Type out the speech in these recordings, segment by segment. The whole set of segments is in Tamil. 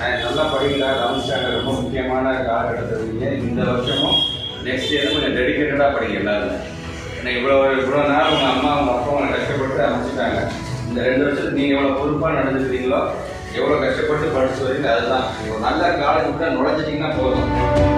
நான் நல்லா படிக்கல லெவன்த் ஸ்டாண்டர்ட் ரொம்ப முக்கியமான கார் எடுத்துருக்கீங்க இந்த வருஷமும் நெக்ஸ்ட் இயர் கொஞ்சம் டெடிக்கேட்டடாக படிங்க எல்லாருமே. ஏன்னா இவ்வளோ இவ்வளோ நாள் உங்கள் அம்மா உங்கள் அப்பா உங்களை கஷ்டப்பட்டு அமைச்சிட்டாங்க. இந்த ரெண்டு வருஷத்துக்கு நீங்கள் எவ்வளோ பொறுப்பாக நடந்துக்கிறீங்களோ எவ்வளோ கஷ்டப்பட்டு படிச்சு வரீங்க அதுதான். ஒரு நல்ல காலேஜ் கூட நுழைஞ்சிட்டிங்கன்னா போதும்.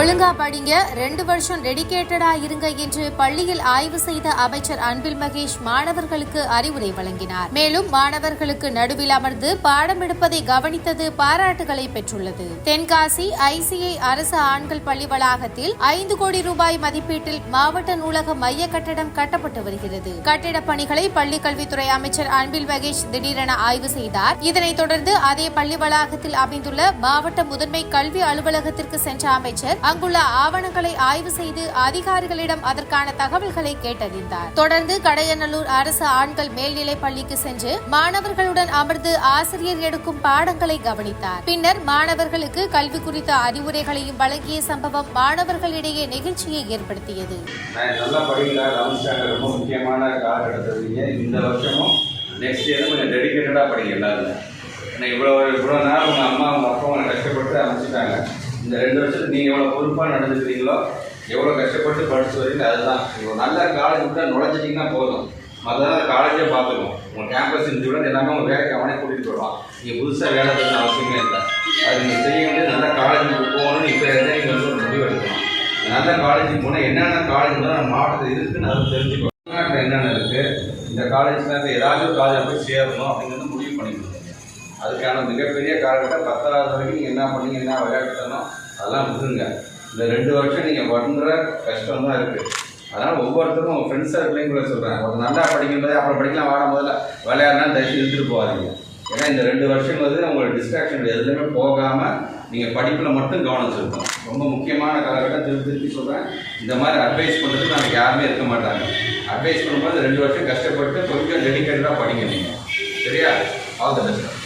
ஒழுங்கா படிங்க. ரெண்டு வருஷம் டெடிக்கேட்டடா இருங்க என்று பள்ளியில் ஆய்வு செய்த அமைச்சர் அன்பில் மகேஷ் மாணவர்களுக்கு அறிவுரை வழங்கினார். மேலும் மாணவர்களுக்கு நடுவில் அமர்ந்து பாடம் எடுப்பதை கவனித்தது பாராட்டுகளை பெற்றுள்ளது. தென்காசி ஐசிஐ அரசு ஆண்கள் பள்ளி வளாகத்தில் ஐந்து கோடி ரூபாய் மதிப்பீட்டில் மாவட்ட நூலக மைய கட்டடம் கட்டப்பட்டு வருகிறது. கட்டிடப் பணிகளை பள்ளி கல்வித்துறை அமைச்சர் அன்பில் மகேஷ் திடீரென ஆய்வு செய்தார். இதனைத் தொடர்ந்து அதே பள்ளி வளாகத்தில் அமைந்துள்ள மாவட்ட முதன்மை கல்வி அலுவலகத்திற்கு சென்ற அமைச்சர் அங்குள்ள ஆவணங்களை ஆய்வு செய்து அதிகாரிகளிடம் அதற்கான தகவல்களை கேட்டறிந்தார். தொடர்ந்து கடையநல்லூர் அரசு ஆண்கள் மேல்நிலைப் பள்ளிக்கு சென்று மாணவர்களுடன் அமர்ந்து ஆசிரியர் எடுக்கும் பாடங்களை கவனித்தார். பின்னர் மாணவர்களுக்கு கல்வி குறித்த அறிவுரைகளையும் வழங்கிய சம்பவம் மாணவர்களிடையே நெகிழ்ச்சியை ஏற்படுத்தியது. நல்லா படிக்கல ரொம்ப முக்கியமான காலகட்டத்தில் இந்த வருஷமும் நெக்ஸ்ட் இயர் கொஞ்சம் டெடிக்கேட்டடாக படிங்க எல்லாருமே. ஏன்னா இவ்வளோ இவ்வளோ நேரம் உங்கள் அம்மா உங்கள் அப்பா உங்களை கஷ்டப்பட்டு அமைச்சிட்டாங்க இந்த ரெண்டு வருஷத்துக்கு நீங்கள் எவ்வளோ பொறுப்பாக நடந்துக்கிறீங்களோ எவ்வளோ கஷ்டப்பட்டு படிச்சு வரீங்களோ அதுதான். நீங்கள் நல்ல காலேஜ் விட்டு நுழைஞ்சிட்டிங்கன்னா போதும். மற்றதான் காலேஜே பார்த்துக்கும். உங்கள் கேம்பஸ் இன்ஸ்டியூட் எல்லாமே உங்கள் வேலைக்கு அவனே கூட்டிகிட்டு போயிடுவான். நீங்கள் புதுசாக வேலை பண்ண அவசியமே இல்லை. அது நீங்கள் செய்ய வேண்டிய நல்ல காலேஜுக்கு போகணும்னு இப்போ இருந்தே நீங்கள் வந்து ஒரு முடிவு எடுக்கணும். நல்ல காலேஜுக்கு போனால் என்னென்ன காலேஜ் வந்து நம்ம மாவட்டத்தில் இருக்குன்னு அதை தெரிஞ்சுக்கணும். தமிழ்நாட்டில் என்னென்ன இருக்குது இந்த காலேஜில் இப்போ ஏதாச்சும் காலேஜ் போய் சேரணும் அப்படிங்கிறது முடிவு பண்ணிக்கணும். அதுக்கான மிகப்பெரிய காலகட்டம் பத்தாவது வரைக்கும் நீங்கள் என்ன பண்ணீங்க என்ன விளையாட்டுனோ அதெல்லாம் விட்டுருங்க இந்த ரெண்டு வருஷம் நீங்கள் பண்ணுற கஷ்டம் தான் இருக்குது அதனால் ஒவ்வொருத்தரும் உங்கள் ஃப்ரெண்ட்ஸ் சர்க்கிளையும் கூட சொல்கிறேன் ஒரு நல்லா படிக்கும்போது அப்புறம் படிக்கலாம் வாடும் முதல்ல விளையாடுனா தயவு இழுத்துட்டு போகாதீங்க. ஏன்னா இந்த ரெண்டு வருஷம் வந்து உங்களுக்கு டிஸ்ட்ராக்ஷன் எதுலையுமே போகாமல் நீங்கள் படிப்பில் மட்டும் கவனம் செலுத்தணும். ரொம்ப முக்கியமான காலகட்டம் திருப்பி திருப்பி சொல்கிறேன் இந்த மாதிரி அட்வைஸ் பண்ணுறதுக்கு நமக்கு யாருமே இருக்க மாட்டாங்க. அட்வைஸ் பண்ணும்போது ரெண்டு வருஷம் கஷ்டப்பட்டு கொஞ்சம் டெடிக்கேட்டடாக படிங்க நீங்கள் சரியா? All the best